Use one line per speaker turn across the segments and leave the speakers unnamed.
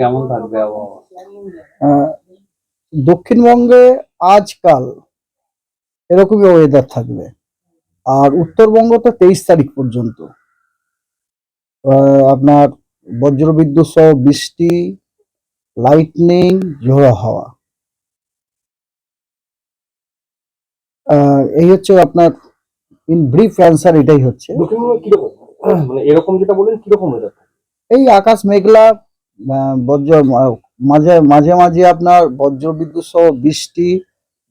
কেমন থাকবে আবহাওয়া?
দক্ষিণবঙ্গে আজকাল এরকমই ওয়েদার থাকবে। আর উত্তরবঙ্গ তো তেইশ তারিখ পর্যন্ত। আপনার বজ্রবিদ্যুৎ সহ বৃষ্টি লাইটনিং ঝোড়ো হাওয়া। আহ, এই হচ্ছে আপনার ইন ব্রিফ অ্যান্সার এটাই হচ্ছে।
মানে এরকম যেটা বলেন কীরকম ওয়েদার
এই আকাশ মেঘলা বজ্র মাঝে মাঝে মাঝে আপনার বজ্রবিদ্যুৎ সহ বৃষ্টি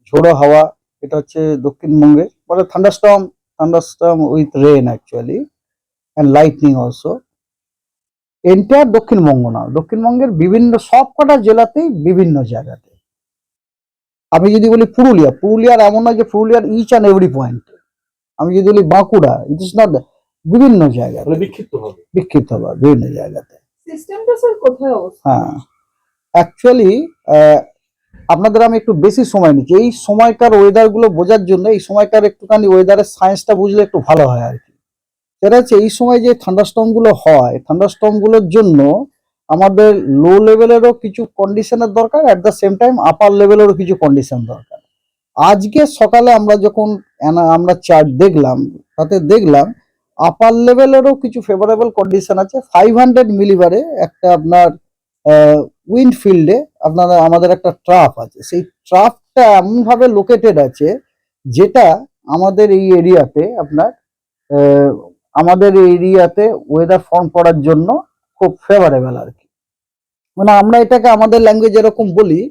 ঝোড়ো হাওয়া এটা হচ্ছে দক্ষিণবঙ্গে। মানে thunderstorm thunderstorm with rain actually and lightning also entire Dakshinbanga না দক্ষিণবঙ্গের বিভিন্ন সবকটা জেলাতেই বিভিন্ন জায়গাতে। আমি যদি বলি পুরুলিয়া পুরুলিয়ার এমন নয় যে পুরুলিয়ার ইচ অ্যান্ড এভরি পয়েন্ট আমি যদি বলি বাঁকুড়া ইট ইস নট বিভিন্ন জায়গায়
মানে বিক্ষিপ্ত হবে।
বিক্ষিপ্ত হবে বিভিন্ন জায়গাতে।
সিস্টেমটা স্যার কোথায়
হ্যাঁ। অ্যাকচুয়ালি আপনাদের আমি একটু বেশি সময় নিচ্ছি। এই সময়কার ওয়েদারগুলো বোঝার জন্য এই সময়কার একটুখানি ওয়েদারের সায়েন্সটা বুঝলে একটু ভালো হয় আর কি। সেটা হচ্ছে এই সময় যে গুলো হয়গুলোর জন্য আমাদের লো লেভেলেরও কিছু কন্ডিশনের দরকার at the same time upper লেভেলেরও কিছু কন্ডিশন দরকার। আজকে সকালে আমরা যখন আমরা চার্ট দেখলাম, তাতে দেখলাম আপার লেভেলেরও কিছু ফেভারেবল কন্ডিশন আছে। ফাইভ হান্ড্রেড মিলিবারে একটা আপনার উইন্ড ফিল্ডে আপনার আমাদের একটা ট্রাফ আছে। সেই ট্রাফটা এমনভাবে লোকেটেড আছে যেটা আমাদের এই এরিয়াতে আপনার আমাদের এই এরিয়াতে ওয়েদার ফর্ম করার জন্য খুব ফেভারেবল আর কি। মানে আমরা এটাকে আমাদের ল্যাঙ্গুয়েজ এরকম বলি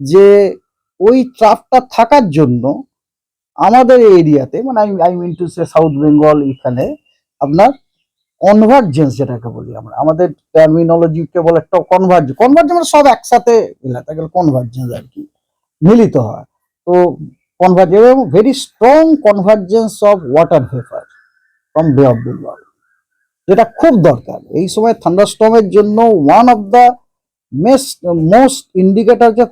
যে ওই ট্রাফটা থাকার জন্য আমাদের এরিয়াতে মানে I mean to say South Bengal এখানে আপনার কনভার্জেন্স যেটাকে বলি আমরা। আমাদের টার্মিনোলজিকে বলে একটা কনভার্জ কনভার্জেন্স মানে সব একসাথে মিলাতে গেলে কনভার্জেন্স আর কি, মিলিত হয়। তো কনভার্জ এবং very strong convergence of water vapour from Bay of Bengal যেটা খুব দরকার। এই সময় থান্ডারস্টর্মের জন্য one of the most most indicator যে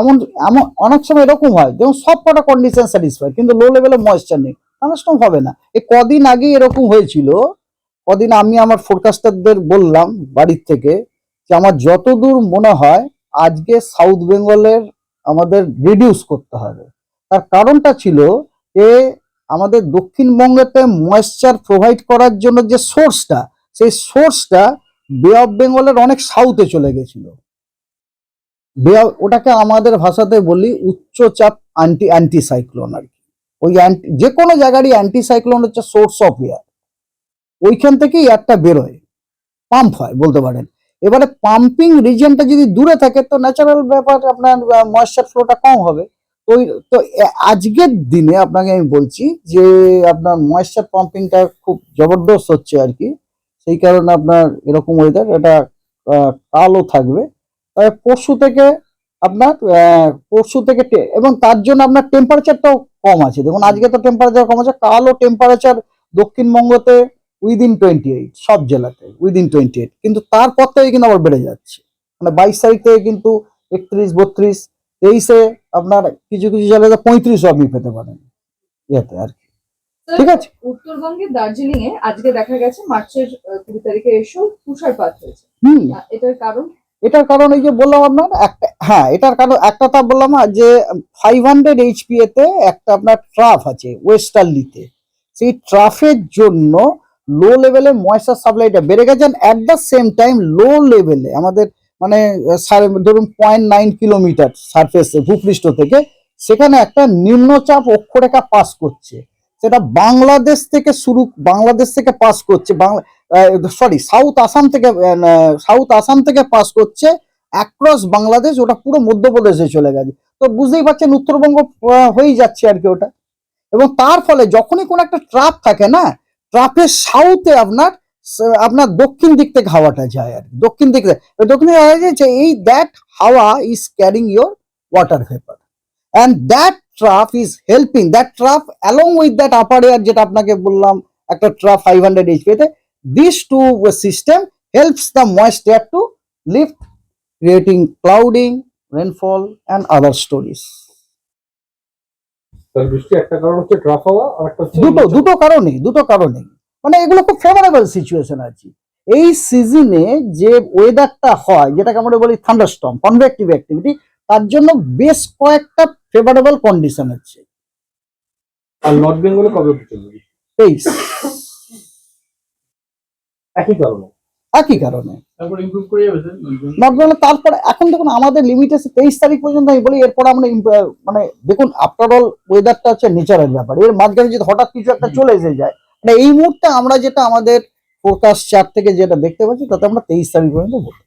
এমন এমন, অনেক সময় এরকম হয়, যেমন সব কটা কন্ডিশন স্যাটিসফাই কিন্তু লো লেভেলে ময়েশ্চার নেই। থান্ডারস্টর্ম হবে না। এ কদিন আগে এরকম হয়েছিল, কদিন আমি আমার ফোরকাস্টারদের বললাম বাড়ির থেকে যে আমার যতদূর মনে হয় আজকে সাউথ বেঙ্গলের আমাদের রিডিউস করতে হবে। তার কারণটা ছিল যে আমাদের দক্ষিণবঙ্গেতে ময়েশ্চার প্রোভাইড করার জন্য যে সোর্সটা সেই সোর্সটা বে অফ বেঙ্গলের অনেক সাউথে চলে গেছিল। বে ওটাকে আমাদের ভাষাতে বলি উচ্চচাপ অ্যান্টি অ্যান্টি সাইক্লোন আর ওই যে কোনো জায়গারই অ্যান্টি সাইক্লোন হচ্ছে সোর্স অফ এয়ার ওইখান থেকে এয়ারটা বেরোয়। পাম্প হয়, বলতে পারেন। এবারে পাম্পিং রিজনটা যদি দূরে থাকে, তো ন্যাচারাল ব্যাপার, আপনার ময়েশ্চার ফ্লোটা কম হবে। তো তো আজকের দিনে আপনাকে আমি বলছি যে, আপনার ময়েশ্চার পাম্পিংটা খুব জবরদস্ত হচ্ছে আর কি। সেই কারণে আপনার এরকম ওয়েদার এটা কালও থাকবে। তবে পরশু থেকে আপনার পরশু থেকে এবং তার জন্য আপনার টেম্পারেচারটাও কম আছে। দেখুন আজকে তো টেম্পারেচার কম আছে কালও টেম্পারেচার দক্ষিণবঙ্গতে উইদিন টোয়েন্টি এইট সব জেলাতে উইদিন টোয়েন্টি এইট কিন্তু তারপর থেকে কিন্তু আবার বেড়ে যাচ্ছে। মানে বাইশ তারিখ থেকে কিন্তু একত্রিশ বত্রিশ তেইশে আপনার কিছু কিছু জেলাতে পঁয়ত্রিশও আপনি পেতে পারেন ইয়েতে আর কি। ঠিক আছে?
উত্তরবঙ্গের দার্জিলিং এ আজকে দেখা গেছে মার্চের কুড়ি তারিখে এসেও তুষারপাত হয়েছে। এটার কারণ
এটার কারণ এই যে বললাম আপনার, একটা হ্যাঁ এটার কারণ, একটা তা বললাম যে ফাইভ হান্ড্রেড এইচপি এতে একটা আপনার ট্রাফ আছে ওয়েস্টার্লিতে সেই ট্রাফের জন্য লো লেভেলে ময়েশ্চার সাপ্লাইটা বেড়ে গেছে at the same time low লেভেলে আমাদের মানে ধরুন পয়েন্ট নাইন কিলোমিটার সারফেস ভূপৃষ্ঠ থেকে, সেখানে একটা নিম্নচাপ অক্ষরেখা পাস করছে। সেটা বাংলাদেশ থেকে শুরু, বাংলাদেশ থেকে পাস করছে, বাংলা সরি সাউথ আসাম থেকে সাউথ আসাম থেকে পাস করছে অ্যাক্রস বাংলাদেশ, ওটা পুরো মধ্যপ্রদেশে চলে গেছে। তো বুঝতেই পারছেন, উত্তরবঙ্গ হয়েই যাচ্ছে আর কি ওটা। এবং তার ফলে যখনই কোনো একটা ট্রাপ থাকে না ট্রাপের সাউথে আপনার আপনার দক্ষিণ দিক থেকে হাওয়াটা যায় আর। দক্ষিণ দিক থেকে দক্ষিণ দিকে হাওয়া যে এই দ্যাট হাওয়া is carrying your water vapour and that trough is helping that trough along with that upper air যেটা আপনাকে বললাম, একটা trough five hundred এইচপিতে lift creating clouding rainfall and other stories
তার কারণ হচ্ছে ড্রাফ হওয়া আর একটা হচ্ছে
দুটো দুটো মানে এগুলো খুব ফেভারেবল সিচুয়েশন আছে। এই সিজনে যে ওয়েদারটা হয় যেটাকে আমরা বলি থান্ডারস্টর্ম কনভেক্টিভ অ্যাক্টিভিটি তার জন্য বেশ কয়েকটা ফেভারেবল কন্ডিশন হচ্ছে
আর নর্থ বেঙ্গলে কবে
তেইশ।
একই কারণে।
একই কারণে।
তারপর
এখন দেখুন আমাদের লিমিট আছে তেইশ তারিখ পর্যন্ত আমি বলি এরপর আমরা মানে দেখুন আফটার অল ওয়েদারটা হচ্ছে নেচারের ব্যাপার। এর মাঝখানে যদি হঠাৎ কিছু একটা চলে এসে যায় মানে এই মুহূর্তে আমরা যেটা আমাদের ফোরকাস্ট চার থেকে যেটা দেখতে পাচ্ছি তাতে আমরা তেইশ তারিখ পর্যন্ত বলি।